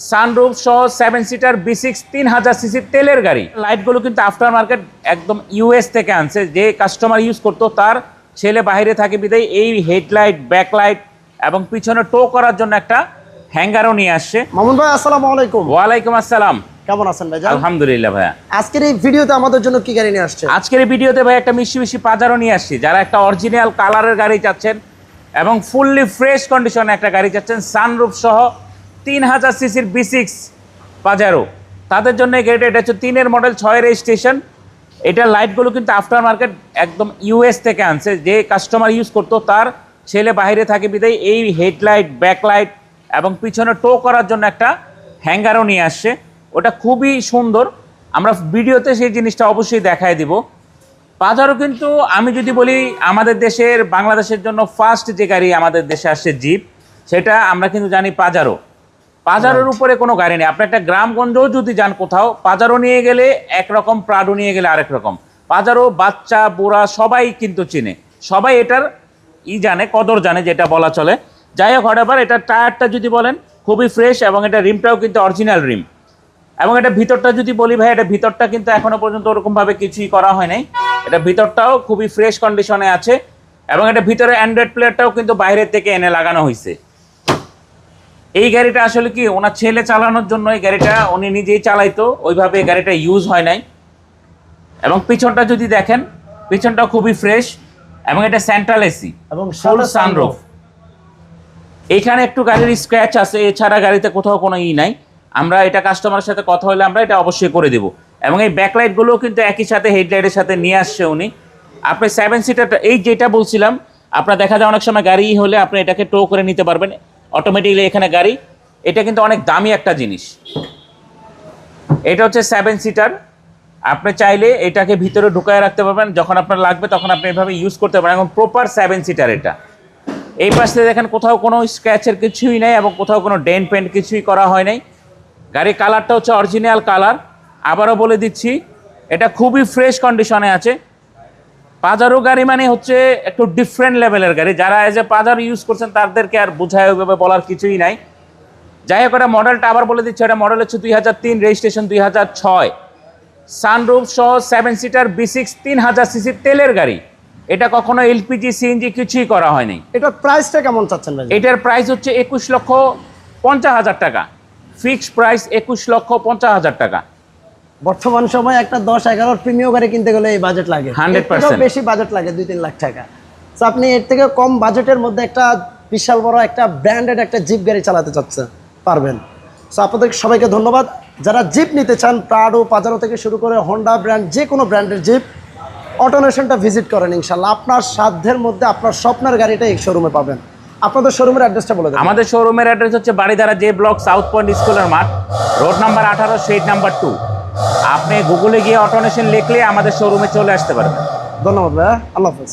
Sunroof সহ seven seater B six তিন হাজার সিসির তেলের গাড়ি। লাইটগুলো কিন্তু আফটার মার্কেট একদম ইউএস থেকে আনছে। যে কাস্টমার ইউজ করতো তার ছেলে বাইরে থাকে বিদায় এই হেডলাইট ব্যাকলাইট এবং পিছনে টো করার জন্য একটা হ্যাঙ্গারও নিয়ে আসছে। মামুন ভাই আসসালামু আলাইকুম। ওয়ালাইকুম আসসালাম। কেমন আছেন ভাই আলহামদুলিল্লাহ ভাইয়া। আজকের এই ভিডিওতে আমাদের জন্য কি গাড়ি নিয়ে আসছে আজকের এই ভিডিওতে ভাই একটা মিষ্টি মিষ্টি পাজারও নিয়ে আসছি। যারা একটা অরিজিনাল কালারের গাড়ি চাচ্ছেন এবং ফুললি ফ্রেশ কন্ডিশনে একটা গাড়ি চাচ্ছেন সানরুফ সহ তিন হাজার সিসির বি সিক্স পাজারো তাদের জন্য এই গাড়িটা, এটা হচ্ছে তিনের মডেল ছয় রেজিস্ট্রেশন। এটার লাইটগুলো কিন্তু আফটার মার্কেট একদম ইউএস থেকে আনছে। যে কাস্টমার ইউজ করতো তার ছেলে বাইরে থাকে বিদায়, এই হেডলাইট ব্যাকলাইট এবং পিছনে টো করার জন্য একটা হ্যাঙ্গারও নিয়ে আসছে। ওটা খুবই সুন্দর। আমরা ভিডিওতে সেই জিনিসটা অবশ্যই দেখায় দিব। পাজারও কিন্তু আমি যদি বলি, আমাদের দেশের, বাংলাদেশের জন্য ফার্স্ট যে গাড়ি আমাদের দেশে আসছে জিপ সেটা আমরা কিন্তু জানি পাজারো পাজারোর উপরে কোনো গাড়ি নেই। আপনি একটা গ্রামগঞ্জও যদি যান কোথাও পাজারো নিয়ে গেলে একরকম প্রাডো নিয়ে গেলে আরেক রকম। পাজারো বাচ্চা বুড়া সবাই কিন্তু চিনে। সবাই এটার ই জানে কদর জানে যেটা বলা চলে। যাই হোক হঠাৎ এটার টায়ারটা যদি বলেন খুবই ফ্রেশ এবং এটা রিমটাও কিন্তু অরিজিনাল রিম। এবং এটা ভিতরটা যদি বলি ভাই এটা ভিতরটা কিন্তু এখনও পর্যন্ত ওরকমভাবে কিছুই করা হয় নাই। এটা ভিতরটাও খুবই ফ্রেশ কন্ডিশনে আছে। এবং এটা ভিতরে অ্যান্ড্রয়েড প্লেয়ারটাও কিন্তু বাইরের থেকে এনে লাগানো হয়েছে এই গাড়িটা আসলে কি ওনার ছেলে চালানোর জন্য এই গাড়িটা উনি নিজেই চালাইতো ওইভাবে এই গাড়িটা ইউজ হয় নাই। এবং পিছনটা যদি দেখেন পিছনটা খুবই ফ্রেশ এবং এটা সেন্ট্রাল এসি এবং ফুল সানরুফ এইখানে একটু গাড়ির স্ক্র্যাচ আছে এছাড়া গাড়িতে কোথাও কোনো ই নাই। আমরা এটা কাস্টমারের সাথে কথা হলে আমরা এটা অবশ্যই করে দেব। এবং এই ব্যাকলাইটগুলোও কিন্তু একই সাথে হেডলাইটের সাথে নিয়ে আসছে উনি। আপনি সেভেন সিটারটা এই যেটা বলছিলাম আপনার দেখা যায় অনেক সময় গাড়ি হলে আপনি এটাকে টো করে নিতে পারবেন। অটোমেটিকলি এখানে গাড়ি, এটা কিন্তু অনেক দামি একটা জিনিস। এটা হচ্ছে সেভেন সিটার আপনি চাইলে এটাকে ভিতরে ঢুকায় রাখতে পারবেন, যখন আপনার লাগবে তখন আপনি এভাবে ইউজ করতে পারেন, এবং প্রপার সেভেন সিটার এটা। এই পাশে দেখেন কোথাও কোনো স্ক্র্যাচের কিছুই নেই, এবং কোথাও কোনো ডেন পেন্ট কিছুই করা হয় নাই। গাড়ির কালারটা হচ্ছে অরিজিনাল কালার আবারও বলে দিচ্ছি, এটা খুবই ফ্রেশ কন্ডিশনে আছে। পাজারো গাড়ি মানে হচ্ছে একটু ডিফারেন্ট লেভেলের গাড়ি। যারা এজ এ পাজারো ইউজ করছেন তাদেরকে আর বোঝায় ওইভাবে বলার কিছুই নাই। যাই হোক এটা মডেলটা আবার বলে দিচ্ছে এটা মডেল হচ্ছে দুই হাজার তিন রেজিস্ট্রেশন দুই হাজার ছয়। সানরুফ সহ সেভেন সিটার বি সিক্স তিন হাজার সিসির তেলের গাড়ি। এটা কখনো এলপিজি সিএনজি কিছুই করা হয়নি। এটার প্রাইসটা কেমন চাচ্ছেন এটার প্রাইস হচ্ছে একুশ লক্ষ পঞ্চাশ হাজার টাকা। ফিক্সড প্রাইস একুশ লক্ষ পঞ্চাশ হাজার টাকা। বর্তমান সময় একটা দশ এগারোর প্রিমিয় গাড়ি কিনতে গেলে এই বাজেট লাগে। 100% বেশি বাজেট লাগে দুই তিন লাখ টাকা। তো আপনি এর থেকে কম বাজেটের মধ্যে একটা বিশাল বড় একটা ব্র্যান্ডেড একটা জিপ গাড়ি চালাতে চাচ্ছেন পারবেন। সো আপনাদের সবাইকে ধন্যবাদ। যারা জিপ নিতে চান প্রাডো পাজারো থেকে শুরু করে হন্ডা ব্র্যান্ড যে কোনো ব্র্যান্ডের জিপ অটোনেশনটা ভিজিট করেন ইনশাল্লাহ আপনার সাধ্যের মধ্যে আপনার স্বপ্নের গাড়িটা এই শোরুমে পাবেন। আপনাদের শোরুমের অ্যাড্রেসটা বলে দেন। আমাদের শোরুমের অ্যাড্রেস হচ্ছে Baridhara J block South Point স্কুলের মাঠ রোড নাম্বার আঠারো স্ট্রিট নাম্বার টু আপনি গুগলে গিয়ে অটোনেশন লিখলে আমাদের শোরুমে চলে আসতে পারবেন। ধন্যবাদ ভাইয়া আল্লাহ হাফেজ।